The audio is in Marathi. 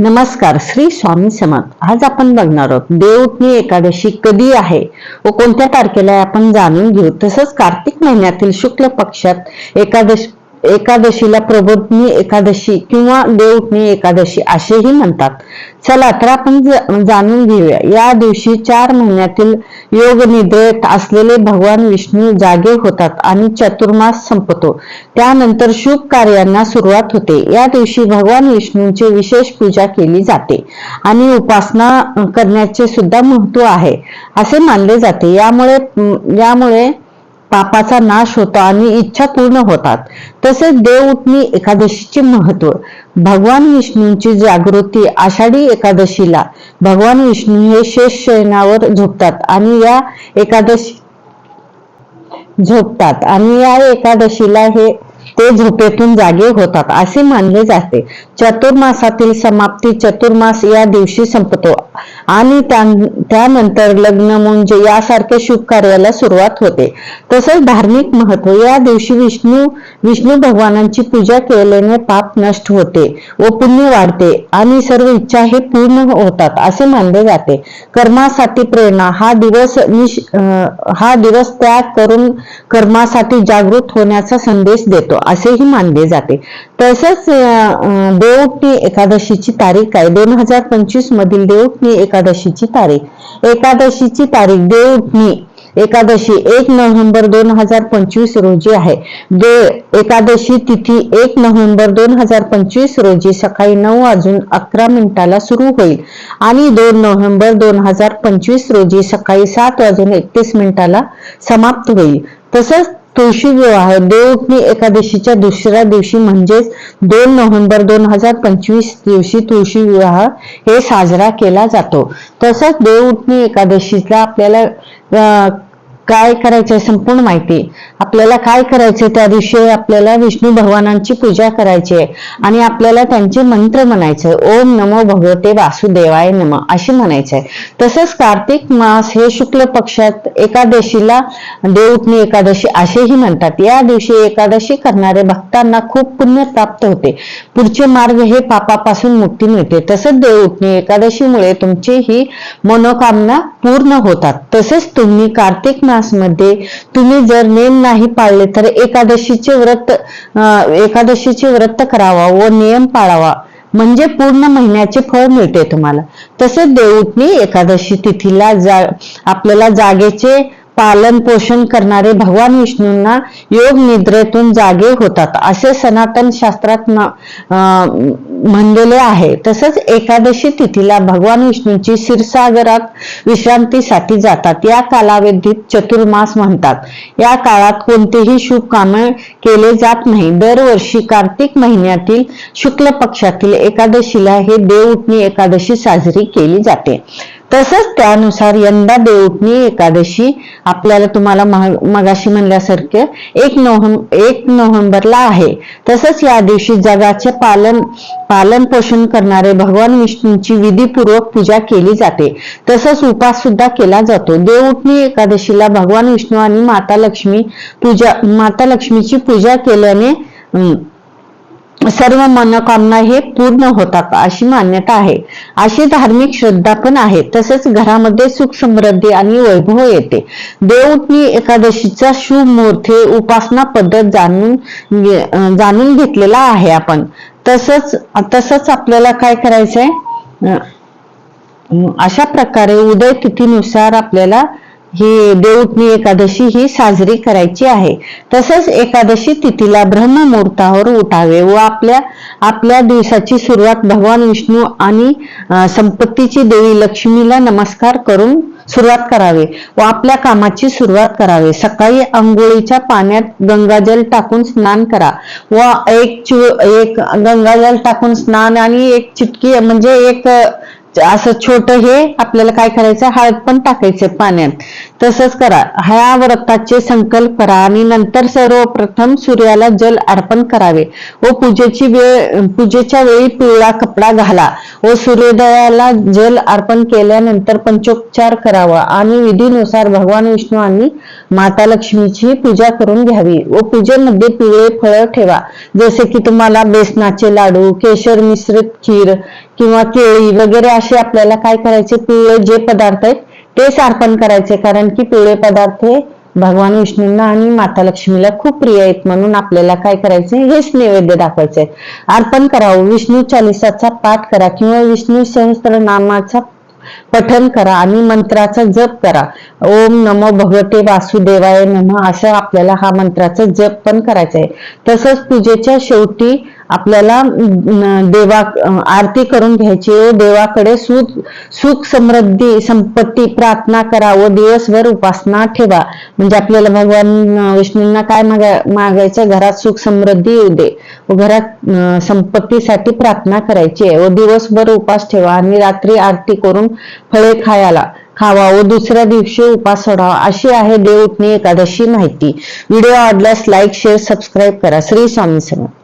नमस्कार श्री स्वामी समर्थ. आज आपण बघणार आहोत देवउठणी एकादशी कधी आहे व कोणत्या तारखेला आपण जाणून घेऊ. तसंच कार्तिक महिन्यातील शुक्ल पक्षात एकादश एकादशीला प्रबोधनी एकादशी किंवा देवउठणी एकादशी असेही म्हणतात. चला तर आपण जाणून घेऊया. या दिवशी चार महिन्यातील योग निद्रेत असलेले भगवान विष्णू जागे होतात आणि चतुर्मास संपतो. त्यानंतर शुभ कार्यांना सुरुवात होते. या दिवशी भगवान विष्णूंची विशेष पूजा केली जाते आणि उपासना करण्याचे सुद्धा महत्त्व आहे असे मानले जाते. यामुळे यामुळे पापाचा नाश होतो आणि इच्छा पूर्ण होतात. तसेच देवउठणी एकादशीचे महत्त्व. भगवान विष्णूंची जागृती आषाढी एकादशीला भगवान विष्णू हे शेष शयनावर झोपतात आणि या एकादशी झोपतात आणि या एकादशीला हे ते झोपेतून जागे होतात असे मानले जाते. चतुर्मासातील समाप्ती चतुर्मास या दिवशी संपतो. आणि त्यानंतर लग्न म्हणजे यासारख्या शुभ कार्याला सुरुवात होते. तसेच धार्मिक महत्त्व या दिवशी विष्णू विष्णू भगवानांची पूजा केल्याने पाप नष्ट होते व पुण्य वाढते आणि सर्व इच्छा हे पूर्ण होतात असे मानले जाते. कर्मासाठी प्रेरणा हा दिवस निश हा दिवस त्याग करून कर्मासाठी जागृत होण्याचा संदेश देतो असेही मानले जाते. तसेच अं, एकादशीची तारीख काय दोन हजार पंचवीस मधील देवउठणी एकादशीची तारीख. एकादशीची तारीख देवउठणी एकादशी एक नोव्हेंबर दोन हजार पंचवीस रोजी आहे. दे एकादशी तिथी एक नोव्हेंबर दोन हजार पंचवीस रोजी सकाळी नऊ वाजून अकरा मिनिटाला सुरू होईल. आणि दोन नोव्हेंबर दोन हजार पंचवीस रोजी सकाळी सात वाजून एकतीस मिनिटाला समाप्त होईल. तसंच तुळशी विवाह देवउठणी एकादशीच्या दुसऱ्या दिवशी म्हणजेच दोन नोव्हेंबर दोन हजार पंचवीस दिवशी तुळशी विवाह हे साजरा केला जातो. तसंच देवउठणी एकादशीला आपल्याला अं, काय करायचंय संपूर्ण माहिती. आपल्याला काय करायचंय? त्या दिवशी आपल्याला विष्णू भगवानांची पूजा करायची आहे आणि आपल्याला त्यांचे मंत्र म्हणायचे ओम नमो भगवते वासुदेवाय नम असे म्हणायचे तसंच कार्तिक मास हे शुक्ल पक्षात एकादशीला देवउठणी एकादशी असेही म्हणतात. या दिवशी एकादशी करणाऱ्या भक्तांना खूप पुण्य प्राप्त होते. पुढचे मार्ग हे पापापासून मुक्ती मिळते. तसंच देवउठणी एकादशीमुळे तुमची ही मनोकामना पूर्ण होतात. तसेच तुम्ही कार्तिक मास मध्ये तुम्ही जर नियम नाही पाळले तर एकादशीचे व्रत एकादशीचे व्रत करावा व नियम पाळावा. म्हणजे पूर्ण महिन्याचे फळ मिळते तुम्हाला. तसेच देवउठणी एकादशी तिथीला जा आपल्याला जागेचे पालन पोषण करणारे भगवान विष्णूंना योग निद्रेतून जागे होतात. असे सनातन शास्त्रात अं, म्हणलेले आहे. तसंच एकादशी तिथीला भगवान विष्णूची क्षीरसागरात विश्रांतीसाठी जातात. या कालावधीत चतुर्मास म्हणतात. या काळात कोणतेही शुभ कामे केले जात नाही. दरवर्षी कार्तिक महिन्यातील शुक्ल पक्षातील एकादशीला हे देवउठणी एकादशी साजरी केली जाते. तसंच त्यानुसार यंदा देवउठणी एकादशी आपल्याला तुम्हाला मगाशी म्हणल्यासारखे एक नोव्हेंबर एक नोव्हेंबरला आहे. तसंच या दिवशी जगाचे पालन पालन पोषण करणारे भगवान विष्णूंची विधीपूर्वक पूजा केली जाते. तसंच उपास सुद्धा केला जातो. देवउठणी एकादशीला भगवान विष्णू आणि माता लक्ष्मी पूजा माता लक्ष्मीची पूजा केल्याने सर्व मनोकामना हे पूर्ण होतात अशी मान्यता आहे. अशी धार्मिक श्रद्धा पण आहे. तसेच घरामध्ये सुख समृद्धी आणि वैभव येते. देवउठणी एकादशीचा शुभ मुहूर्त हे उपासना पद्धत जाणून जाणून घेतलेला आहे आपण. तसंच तसंच आपल्याला काय करायचंय? अशा प्रकारे उदय तिथीनुसार आपल्याला ही देवउठणी एकादशी ही साजरी करायची आहे. तसंच एकादशी तिथीला ब्रह्ममुहूर्तावर उठावे व आपल्या आपल्या दिवसाची सुरुवात भगवान विष्णू आणि संपत्तीची देवी लक्ष्मीला नमस्कार करून सुरुवात करावी व आपल्या कामाची सुरुवात करावी. सकाळी अंघोळीच्या पाण्यात गंगाजल टाकून स्नान करा व एक चु- एक गंगाजल टाकून स्नान आणि एक चिटकी म्हणजे एक असं छोट हे आपल्याला काय करायचं? हळद पण टाकायचं पाण्यात. तसंच करा. ह्या व्रताचे संकल्प करा आणि नंतर सर्वप्रथम सूर्याला जल अर्पण करावे. व पूजेची वेळ पूजेच्या वेळी पिवळा कपडा घाला. व सूर्योदयाला जल अर्पण केल्यानंतर पंचोपचार करावा आणि विधीनुसार भगवान विष्णू आणि माता लक्ष्मीची पूजा करून घ्यावी. व पूजेमध्ये पिवळे फळ ठेवा. जसे की तुम्हाला बेसनाचे लाडू केशर मिश्रित खीर किंवा केळी वगैरे असे आपल्याला काय करायचे? पिवळे जे पदार्थ आहेत तेच अर्पण करायचे कारण की पिवळे पदार्थ हे भगवान विष्णूंना आणि माता लक्ष्मीला खूप प्रिय आहेत. म्हणून आपल्याला काय करायचे हेच नैवेद्य दाखवायचे अर्पण करावं. विष्णू चालिसाचा पाठ करा किंवा विष्णू सहस्त्रनामाचा पठन करा आणि मंत्राचा जप करा. ओम नमो भगवते वासुदेवाय नम. असं आपल्याला हा मंत्राचा जप पण करायचा आहे तसंच पूजेच्या शेवटी आपल्याला देवा आरती करून घ्यायची देवाकडे सुख सुख समृद्धी संपत्ती प्रार्थना करा व दिवसभर उपासना ठेवा. म्हणजे आपल्याला भगवान विष्णूंना काय मागा मागायचं घरात सुख समृद्धी येऊ दे. व घरात संपत्तीसाठी प्रार्थना करायची आहे. व दिवसभर उपास ठेवा आणि रात्री आरती करून फळे खायला खावा. व दुसऱ्या दिवशी उपास सोडावा. अशी आहे देवउठणी एकादशी माहिती. व्हिडिओ आवडल्यास लाईक शेअर सबस्क्राईब करा. श्री स्वामी समर्थ.